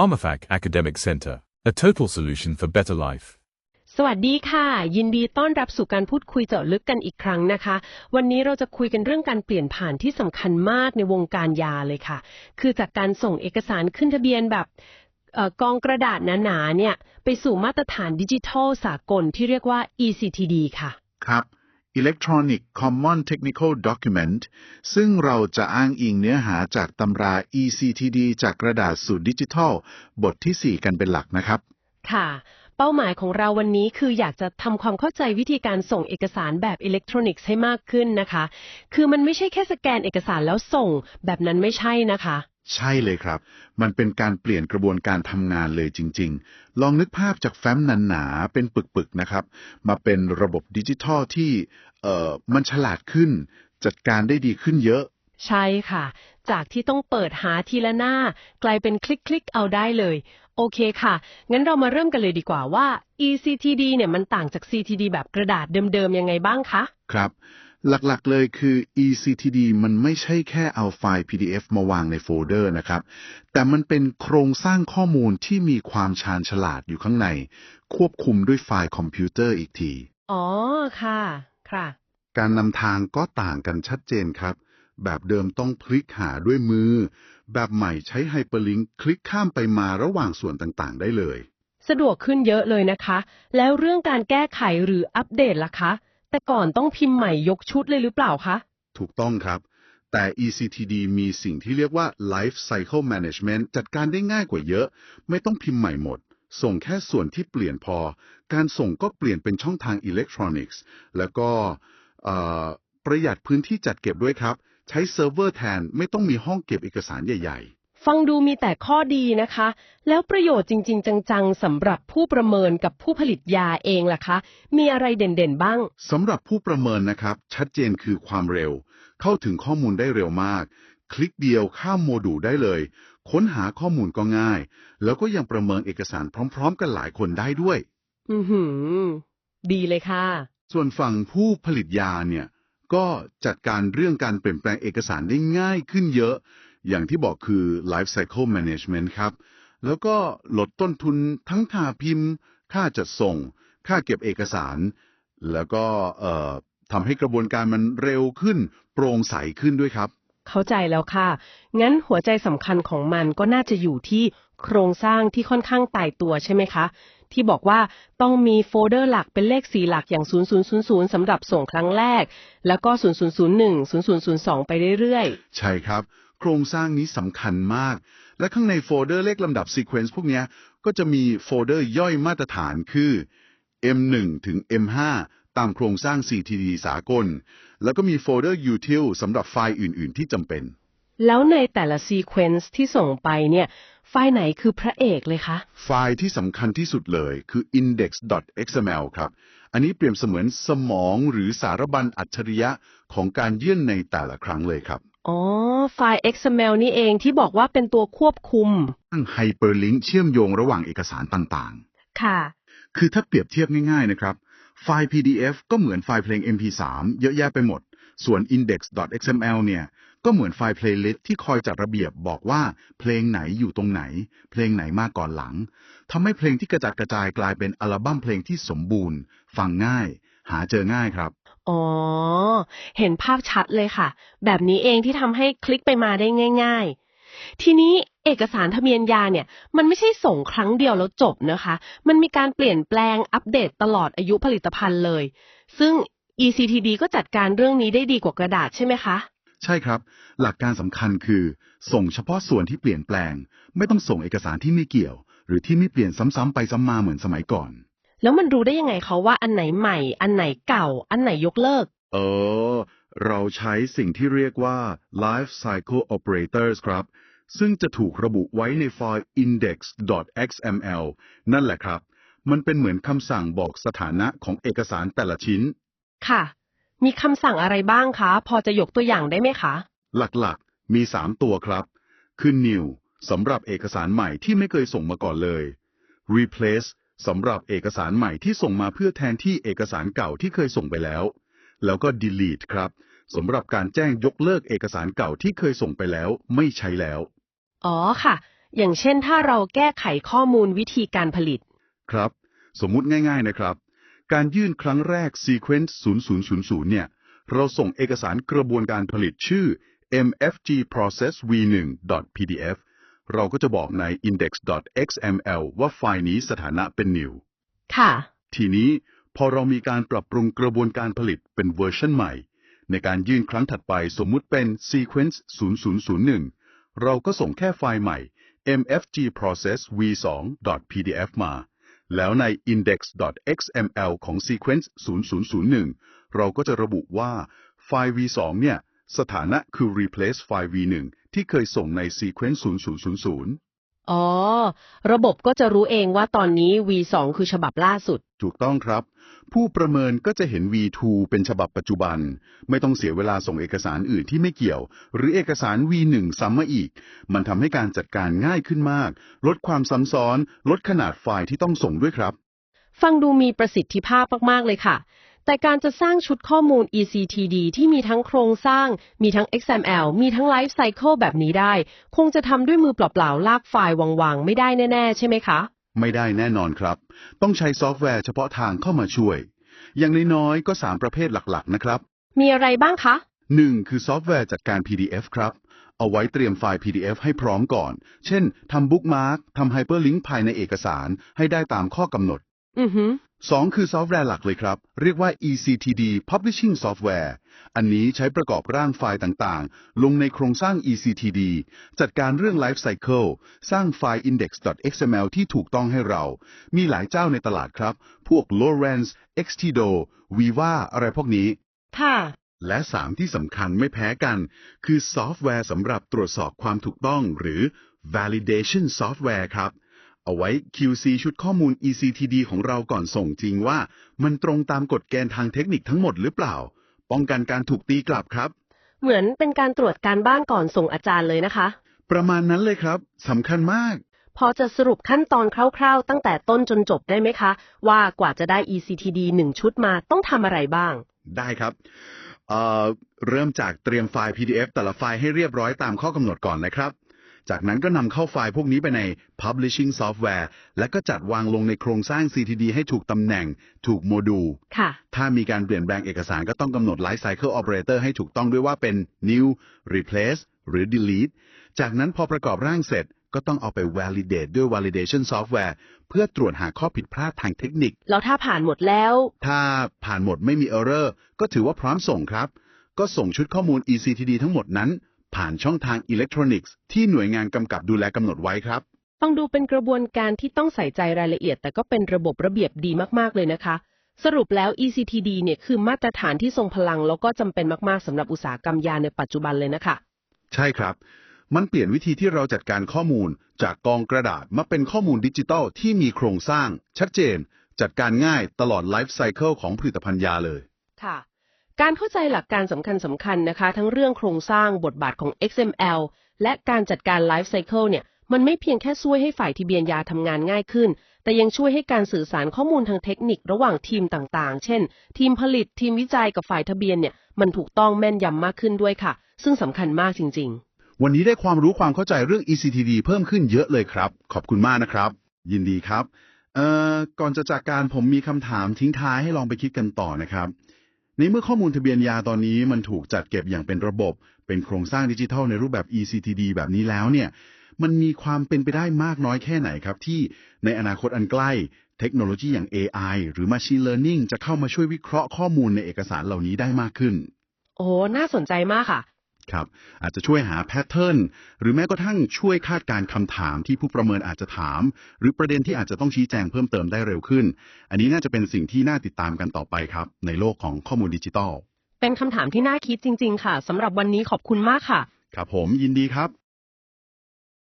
PharmaFac Academic Center, a total solution for better life. สวัสดีค่ะ ยินดีต้อนรับสู่การพูดคุยเจาะลึกกันอีกครั้งนะคะ วันนี้เราจะคุยกันเรื่องการเปลี่ยนผ่านที่สำคัญมากในวงการยาเลยค่ะ คือจากการส่งเอกสารขึ้นทะเบียนแบบเอ่อกองกระดาษหนาๆเนี่ยไปสู่มาตรฐานดิจิทัลสากลที่เรียกว่า ECTD ค่ะ ครับ Electronic Common Technical Document ซึ่งเราจะอ้างอิงเนื้อหาจากตำรา ECTD จากกระดาษสู่ดิจิทัล บทที่ 4 กันเป็นหลักนะครับ ค่ะ เป้าหมายของเราวันนี้คืออยากจะทำความเข้าใจวิธีการส่งเอกสารแบบอิเล็กทรอนิกส์ให้มากขึ้นนะคะ คือมันไม่ใช่แค่สแกนเอกสารแล้วส่ง แบบนั้นไม่ใช่นะคะ ใช่เลยครับ มันเป็นการเปลี่ยนกระบวนการทำงานเลยจริง ๆ ลองนึกภาพจากแฟ้มหนาๆเป็นปึกๆนะครับ มาเป็นระบบดิจิทัลที่เอ่อมันฉลาดขึ้น จัดการได้ดีขึ้นเยอะ ใช่ค่ะ จากที่ต้องเปิดหาทีละหน้า กลายเป็นคลิกคลิกๆเอาได้เลย โอเคค่ะ งั้นเรามาเริ่มกันเลยดีกว่าว่า ECTD เนี่ยมันต่างจาก CTD แบบกระดาษเดิมๆยังไงบ้างคะ ครับ หลักๆ เลยคือ ECTD มันไม่ใช่แค่เอาไฟล์ PDF มาวางในโฟลเดอร์นะครับ แต่มันเป็นโครงสร้างข้อมูลที่มีความชาญฉลาดอยู่ข้างใน ควบคุมด้วยไฟล์คอมพิวเตอร์อีกที อ๋อ ค่ะ ค่ะ การนำทางก็ต่างกันชัดเจนครับ แบบเดิมต้องคลิกหาด้วยมือ แบบใหม่ใช้ไฮเปอร์ลิงก์คลิกข้ามไปมาระหว่างส่วนต่างๆ ได้เลย สะดวกขึ้นเยอะเลยนะคะ แล้วเรื่องการแก้ไขหรืออัปเดตล่ะคะ แต่ก่อนต้องพิมพ์ใหม่ยกชุดเลยหรือเปล่าคะ ถูกต้องครับ แต่ ECTD มีสิ่งที่เรียกว่า Life Cycle Management จัดการได้ง่ายกว่าเยอะ ไม่ต้องพิมพ์ใหม่หมด ส่งแค่ส่วนที่เปลี่ยนพอ การส่งก็เปลี่ยนเป็นช่องทางอิเล็กทรอนิกส์ แล้วก็ประหยัดพื้นที่จัดเก็บด้วยครับ ใช้เซิร์ฟเวอร์แทนไม่ต้องมีห้องเก็บเอกสารใหญ่ ๆ ฟังดูมีแต่ข้อดีนะคะ แล้วประโยชน์จริง ๆ จังๆสำหรับผู้ประเมินกับผู้ผลิตยาเองล่ะคะ มีอะไรเด่นๆบ้าง สำหรับผู้ประเมินนะครับ ชัดเจนคือความเร็ว เข้าถึงข้อมูลได้เร็วมาก คลิกเดียวข้ามโมดูลได้เลย ค้นหาข้อมูลก็ง่าย แล้วก็ยังประเมินเอกสารพร้อม ๆ กันหลายคนได้ด้วย อือหือ ดีเลยค่ะ ส่วนฝั่งผู้ผลิตยาเนี่ย ก็จัดการเรื่องการเปลี่ยนแปลงเอกสารได้ง่ายขึ้นเยอะ อย่างที่บอกคือ life cycle management ครับ แล้วก็ลดต้นทุนทั้งค่าพิมพ์ ค่าจัดส่ง ค่าเก็บเอกสาร แล้วก็เอ่อทำให้กระบวนการมันเร็วขึ้น โปร่งใสขึ้นด้วยครับ เข้าใจแล้วค่ะ งั้นหัวใจสำคัญของมันก็น่าจะอยู่ที่โครงสร้างที่ค่อนข้างตายตัวใช่ไหมคะ ที่บอกว่าต้องมีโฟลเดอร์หลักเป็นเลขสีหลักอย่าง 0000สำหรับส่งครั้งแรก แล้วก็ 0001 0002 ไปเรื่อยใช่ครับ โครงสร้างนี้สำคัญมาก และข้างในโฟลเดอร์เลขลำดับซีเควนซ์พวกเนี้ยก็จะมีโฟลเดอร์ย่อยมาตรฐานคือ M1 ถึง M5 ตามโครงสร้าง CTD สากล แล้วก็มีโฟลเดอร์ util สำหรับไฟล์อื่น ๆ ที่จำเป็นๆแล้วในแต่ละซีเควนซ์ที่ส่งไปเนี่ย ไฟล์ไหนคือพระเอกเลยคะ ไฟล์ที่สำคัญที่สุดเลยคือ index.xml ครับ อันนี้เปรียบเสมือนสมองหรือสารบัญอัจฉริยะของการยื่นในแต่ละครั้งเลยครับ อ๋อ ไฟล์ XML นี่เองที่บอกว่าเป็นตัวควบคุมตั้งไฮเปอร์ลิงก์เชื่อมโยงระหว่างเอกสารต่างค่ะๆคือถ้าเปรียบเทียบง่ายๆนะครับ ไฟล์ PDF ก็เหมือนไฟล์เพลง MP3 เยอะแยะไปหมด ส่วน index.xml เนี่ย ก็เหมือนไฟล์ playlist ที่คอยจัดระเบียบบอกว่าเพลงไหนอยู่ตรงไหน เพลงไหนมาก่อนหลังทำให้เพลงที่กระจัดกระจายกลายเป็นอัลบั้มเพลงที่สมบูรณ์ ฟังง่าย หาเจอง่ายครับ อ๋อ เห็นภาพชัดเลยค่ะ แบบนี้เองที่ทำให้คลิกไปมาได้ง่าย ๆ ทีนี้เอกสารทะเบียนยาเนี่ย มันไม่ใช่ส่งครั้งเดียวแล้วจบนะคะ มันมีการเปลี่ยนแปลงอัปเดตตลอดอายุผลิตภัณฑ์เลย ซึ่ง ECTD ก็จัดการเรื่องนี้ได้ดีกว่ากระดาษใช่ไหมคะ ใช่ครับ หลักการสำคัญคือ ส่งเฉพาะส่วนที่เปลี่ยนแปลง ไม่ต้องส่งเอกสารที่ไม่เกี่ยว หรือที่ไม่เปลี่ยนซ้ำๆไปซ้ำมาเหมือนสมัยก่อน แล้วมันรู้ได้ยังไงคะว่าอันไหนใหม่ อันไหนเก่า อันไหนยกเลิก เออ เราใช้สิ่งที่เรียกว่า life cycle operators ครับ ซึ่งจะถูกระบุไว้ในไฟล์ index.xml นั่นแหละครับ มันเป็นเหมือนคำสั่งบอกสถานะของเอกสารแต่ละชิ้น ค่ะ มีคำสั่งอะไรบ้างคะ พอจะยกตัวอย่างได้ไหมคะ หลักๆ มี 3 ตัวครับ คือ new สำหรับเอกสารใหม่ที่ไม่เคยส่งมาก่อนเลย replace สำหรับเอกสารใหม่ที่ส่งมาเพื่อแทนที่เอกสารเก่าที่เคยส่งไปแล้ว แล้วก็ delete ครับสำหรับการแจ้งยกเลิกเอกสารเก่าที่เคยส่งไปแล้ว ไม่ใช้แล้ว อ๋อค่ะ อย่างเช่นถ้าเราแก้ไขข้อมูลวิธีการผลิต ครับ สมมุติง่ายๆนะครับ การยื่นครั้งแรก sequence 0000 เนี่ย เราส่งเอกสารกระบวนการผลิตชื่อ mfg process v1 pdf เราก็จะบอกใน index.xml ว่าไฟล์นี้สถานะเป็น new ค่ะ ทีนี้พอเรามีการปรับปรุงกระบวนการผลิตเป็นเวอร์ชันใหม่ ในการยื่นครั้งถัดไปสมมุติเป็น sequence 0001 เราก็ส่งแค่ไฟล์ใหม่ mfg process v2 pdf มา แล้วใน index.xml ของ sequence 0001 เราก็จะระบุว่าไฟล์ v2 เนี่ย สถานะคือ replace ไฟล์ v1 ที่เคยส่งใน sequence 0000 อ๋อ ระบบก็จะรู้เองว่าตอนนี้ V2 คือฉบับล่าสุด ถูกต้องครับ ผู้ประเมินก็จะเห็น V2 เป็นฉบับปัจจุบัน ไม่ต้องเสียเวลาส่งเอกสารอื่นที่ไม่เกี่ยว หรือเอกสาร V1 ซ้ำมาอีก มันทำให้การจัดการง่ายขึ้นมาก ลดความซ้ำซ้อน ลดขนาดไฟล์ที่ต้องส่งด้วยครับ ฟังดูมีประสิทธิภาพมากๆเลยค่ะ แต่การจะสร้างชุดข้อมูล ECTD ที่มีทั้งโครงสร้าง มีทั้ง XML มีทั้ง Life Cycle แบบนี้ได้ คงจะทำด้วยมือเปล่าๆ ลากไฟล์วางๆ ไม่ได้แน่ ๆ ใช่ไหมคะ ไม่ได้แน่นอนครับ ต้องใช้ซอฟต์แวร์เฉพาะทางเข้ามาช่วย อย่างน้อยๆ ก็ 3 ประเภทหลักๆ นะครับ มีอะไรบ้างคะ 1. คือซอฟต์แวร์จัดการ PDF ครับ เอาไว้เตรียมไฟล์ PDF ให้พร้อมก่อน เช่นทำบุ๊กมาร์กทำไฮเปอร์ลิงก์ภายในเอกสารให้ได้ตามข้อกำหนด อือหือ 2 คือซอฟต์แวร์หลักเลยครับ เรียกว่า ECTD Publishing Software อันนี้ใช้ประกอบร่างไฟล์ต่างๆ ลงในโครงสร้าง ECTD จัดการเรื่อง Life Cycle สร้างไฟล์ index.xml ที่ถูกต้องให้เรา มีหลายเจ้าในตลาดครับ พวก Lorentz, Xtido, Viva อะไรพวกนี้ ค่ะ และ 3 ที่สำคัญไม่แพ้กัน คือซอฟต์แวร์สำหรับตรวจสอบความถูกต้องหรือ validation software ครับ เอาไว้ QC ชุดข้อมูล ECTD ของเราก่อนส่งจริงว่า มันตรงตามกฎเกณฑ์ทางเทคนิคทั้งหมดหรือเปล่า ป้องกันการถูกตีกลับครับ เหมือนเป็นการตรวจการบ้านก่อนส่งอาจารย์เลยนะคะ ประมาณนั้นเลยครับสำคัญมาก พอจะสรุปขั้นตอนคร่าวๆ ตั้งแต่ต้นจนจบได้ไหมคะ ว่ากว่าจะได้ ECTD 1 ชุดมาต้องทำอะไรบ้าง ได้ครับเอ่อเริ่มจากเตรียมไฟล์ PDF แต่ละไฟล์ให้เรียบร้อยตามข้อกำหนดก่อนนะครับ จากนั้นก็นำเข้าไฟล์พวกนี้ไปใน Publishing Software และก็จัดวางลงในโครงสร้าง CTD ให้ถูกตำแหน่ง ถูกโมดูล ค่ะ ถ้ามีการเปลี่ยนแปลงเอกสารก็ต้องกำหนด Life Cycle Operator ให้ถูกต้องด้วยว่าเป็น New Replace หรือ Delete จากนั้นพอประกอบร่างเสร็จ ก็ต้องเอาไป Validate ด้วย Validation Software เพื่อตรวจหาข้อผิดพลาดทางเทคนิค แล้วถ้าผ่านหมดแล้ว ถ้าผ่านหมดไม่มี Error ก็ถือว่าพร้อมส่งครับ ก็ส่งชุดข้อมูล ECTD ทั้งหมดนั้น ผ่านช่องทางอิเล็กทรอนิกส์ที่หน่วยงานกำกับดูแลกำหนดไว้ครับ ฟังดูเป็นกระบวนการที่ต้องใส่ใจรายละเอียด แต่ก็เป็นระบบระเบียบดีมากๆเลยนะคะ สรุปแล้ว ECTD เนี่ยคือมาตรฐานที่ทรงพลัง แล้วก็จำเป็นมากๆสำหรับอุตสาหกรรมยาในปัจจุบันเลยนะคะ ใช่ครับ มันเปลี่ยนวิธีที่เราจัดการข้อมูล จากกองกระดาษมาเป็นข้อมูลดิจิตอลที่มีโครงสร้าง ชัดเจน จัดการง่ายตลอดไลฟ์ไซเคิลของผลิตภัณฑ์ยาเลย ค่ะ การเข้าใจหลักการสำคัญสำคัญๆนะคะ ทั้งเรื่องโครงสร้างบทบาทของ XML และการจัดการ Life Cycle เนี่ย มันไม่เพียงแค่ช่วยให้ฝ่ายทะเบียนยาทำงานง่ายขึ้น แต่ยังช่วยให้การสื่อสารข้อมูลทางเทคนิคระหว่างทีมต่างๆ เช่น ทีมผลิตทีมวิจัยกับฝ่ายทะเบียนเนี่ย มันถูกต้องแม่นยำมากขึ้นด้วยค่ะ ซึ่งสำคัญมากจริง ๆ วันนี้ได้ความรู้ความเข้าใจเรื่อง ECTD เพิ่มขึ้นเยอะเลยครับ ขอบคุณมากนะครับ ยินดีครับ เอ่อ ก่อนจะจากการผมมีคำถามทิ้งท้ายให้ลองไปคิดกันต่อนะครับ ในเมื่อข้อมูลทะเบียนยาตอนนี้มันถูกจัดเก็บอย่างเป็นระบบ เป็นโครงสร้างดิจิทัลในรูปแบบ ECTD แบบนี้แล้วเนี่ย มันมีความเป็นไปได้มากน้อยแค่ไหนครับ ที่ในอนาคตอันใกล้เทคโนโลยีอย่าง AI หรือ Machine Learning จะเข้ามาช่วยวิเคราะห์ข้อมูลในเอกสารเหล่านี้ได้มากขึ้น โอ้ น่าสนใจมากค่ะ ครับ อาจจะช่วยหาแพทเทิร์นหรือแม้กระทั่งช่วยคาดการณ์คำถามที่ผู้ประเมินอาจจะถาม หรือประเด็นที่อาจจะต้องชี้แจงเพิ่มเติมได้เร็วขึ้น อันนี้น่าจะเป็นสิ่งที่น่าติดตามกันต่อไปครับ ในโลกของข้อมูลดิจิทัลเป็นคำถามที่น่าคิดจริง ๆ ค่ะสำหรับวันนี้ขอบคุณมากค่ะ ครับผมยินดีครับ